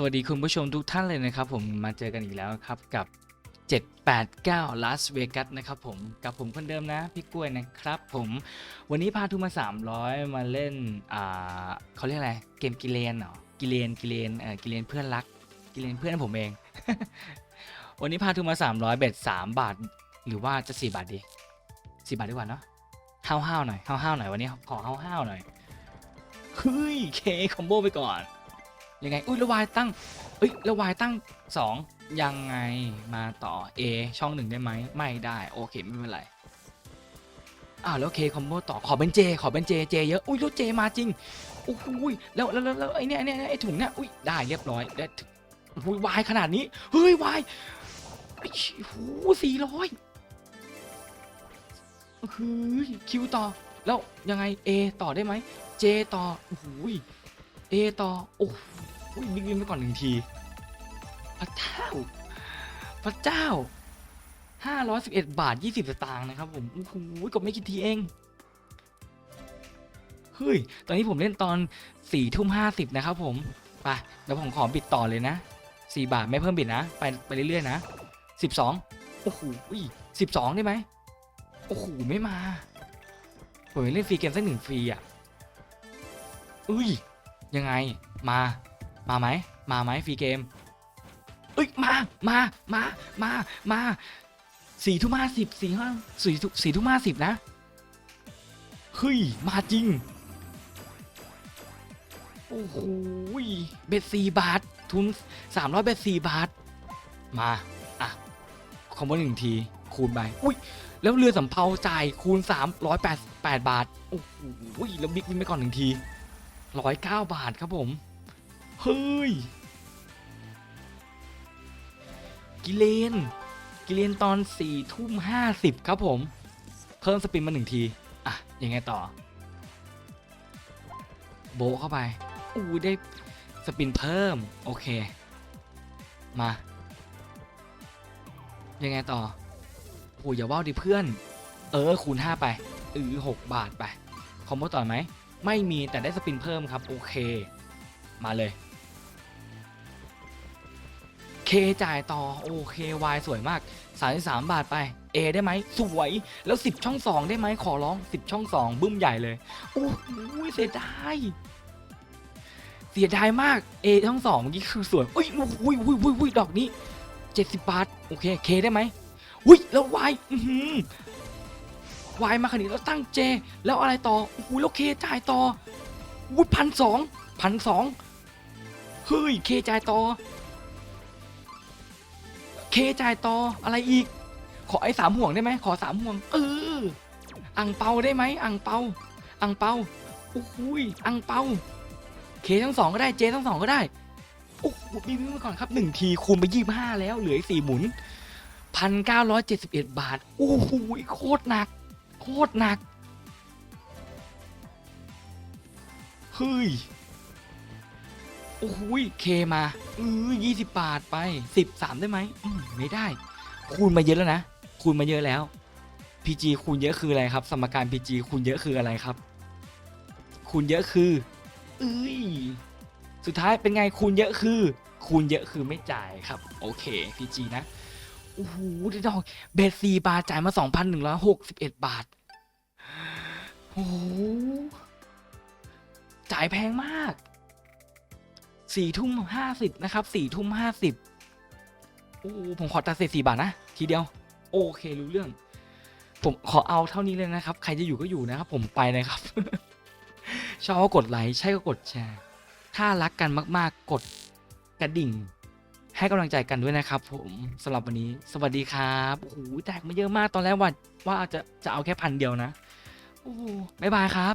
สวัสดีคุณผู้ชมทุกท่านเลยนะครับผมมาเจอกันอีกแล้วครับกับ 789 Las Vegas นะครับผมกับผมคนเดิมนะพี่กล้วยนะครับผมวันนี้พาทุกมา 300 มาเล่นอ่าเขาเรียกอะไรเกมกิเลนเหรอกิเลนกิเลนเออกิเลนเพื่อนรักกิเลนเพื่อนผมเอง วันนี้พาทุกมา 300 เบ็ด3บาท หรือว่าจะ 4 บาทดี 4 บาทดีกว่าเนาะห้าวห้าวๆหน่อยห้าวห้าวๆหน่อยวันนี้ขอห้าห้าวๆหน่อยเฮ้ยเคคอมโบไปก่อน ยังไง อุ้ยล้วายตั้งเอ้ยล้วายตั้งสองยังไงมาต่อ A ช่องหนึ่งได้ไหมไม่ได้โอเคไม่เป็นไรอ้าวแล้วเคคอมโบต่อขอเป็น J ขอเป็น J J เจเยอะอุ้ยแล้ว J มาจริงโอ้โหยแล้วแล้วแล้วไอ้เนี่ยไอ้เนี่ยไอ้ถุงเนี่ยอุ้ยได้เรียบร้อยได้อุ้ยวายขนาดนี้เฮ้ยวายไอ้โหสี่ร้อยเฮ้ยคิวต่อแล้วยังไง A ต่อได้ไหม J ต่อโอ้โหย A ต่อโอ้โห บิ๊กวินไปก่อนหนึ่งที พระเจ้า พระเจ้า511บเอ็ดบาท20สตางค์นะครับผมโอ้โหกดไม่กี่ทีเองเฮ้ย ตอนนี้ผมเล่นตอน4ทุ่ม50นะครับผมไปเดี๋ยวผมขอบิดต่อเลยนะ4บาทไม่เพิ่มบิดนะ ไปไปเรื่อยๆนะ12โอ้โห12ได้ไหมโอ้โห ไม่มา ผมยังเล่นฟรีเกมสักหนึ่งฟรีอะอุ้ย ยังไง มา มาไหมมาไหมฟรีเกมเอ้ยมามามามามาสี่ทุ่มห้าสิบสี่ห้าสี่สี่ทุ่มห้าสิบนะเฮ้ยมาจริงโอ้โหเบ็ดสี่บาท ทุนสามร้อยเบ็ดสี่บาท มา อะ คอมโบหนึ่งที คูณไป อุ้ย แล้วเรือสำเภาจ่ายคูณสามร้อยแปดแปดบาท โอ้โหยแล้วบิ๊กวินไปก่อนหนึ่งทีร้อยเก้าบาทครับผม เฮ้ย กิเลน กิเลนตอนสี่ทุ่มห้าสิบครับผม เพิ่มสปินมาหนึ่งที อะ ยังไงต่อ โบเข้าไป อู้ได้สปินเพิ่ม โอเค มา ยังไงต่อโอ้ยอย่าว่าวดิเพื่อน เออ คูณห้าไปเออหกบาทไป คอมโบต่อไหม ไม่มีแต่ได้สปินเพิ่มครับ โอเค มาเลย เคจ่ายต่อโอเควายสวยมาก 33 บาทไป A ได้ไหมสวยแล้ว 10 ช่อง 2 ได้ไหมขอร้อง 10 ช่อง 2 บึ้มใหญ่เลยโอ้โหเสียดายเสียดายมาก A ช่อง2เมื่อกี้คือสวยอุ้ยอุ้ยอุ้ยอุ้ยอุ้ยดอกนี้ 70 บาท โอเคเคได้ไหมอุ้ยแล้ว Y อื้อหือ Y มาขนาดนี้แล้วตั้ง J แล้วอะไรต่อโอ้โหแล้วเคจ่ายต่ออุ้ยพันสองพันสองเฮ้ยเคจ่ายต่อ เคจ่ายต่ออะไรอีก ขอไอ้สามห่วงได้ไหมขอสามห่วง เอออังเปาได้ไหมอังเปาอังเปาโอ้โหยอังเปาเคทั้งสองก็ได้เจทั้งสองก็ได้โอ้โหบีบมาก่อนครับหนึ่งทีคูณไปยี่ห้าแล้วเหลืออีกสี่หมุนพันเก้าร้อยเจ็ดสิบเอ็ดบาทโอ้โหโคตรหนัก โคตรหนักเฮ้ย โอ้โหยเคมาเออยี่สิบบาทไปสิบสามได้ไหมอืมไม่ได้ คูณมาเยอะแล้วนะ คูณมาเยอะแล้ว PG คูณเยอะคืออะไรครับ สมการ PG คูณเยอะคืออะไรครับ คูณเยอะคือเอ้ยสุดท้ายเป็นไงคูณเยอะคือ คูณเยอะคือไม่จ่ายครับ โอเค PG นะโอ้โหได้ดอกเบสซีบาทจ่ายมา2,161บาทโอ้โหจ่ายแพงมาก สี่ทุ่มห้าสิบนะครับสี่ทุ่มห้าสิบโอ้ผมขอตัดเศษสี่บาทนะทีเดียว โอเครู้เรื่อง ผมขอเอาเท่านี้เลยนะครับ ใครจะอยู่ก็อยู่นะครับ ผมไปนะครับ ชอบก็กดไลค์ใช่ก็กดแชร์ ถ้ารักกันมากๆ กดกระดิ่ง ให้กำลังใจกันด้วยนะครับ ผมสำหรับวันนี้ สวัสดีครับโอ้โหแตกมาเยอะมากตอนแรกว่าว่าจะจะเอาแค่พันเดียวนะโอ้บายบายครับ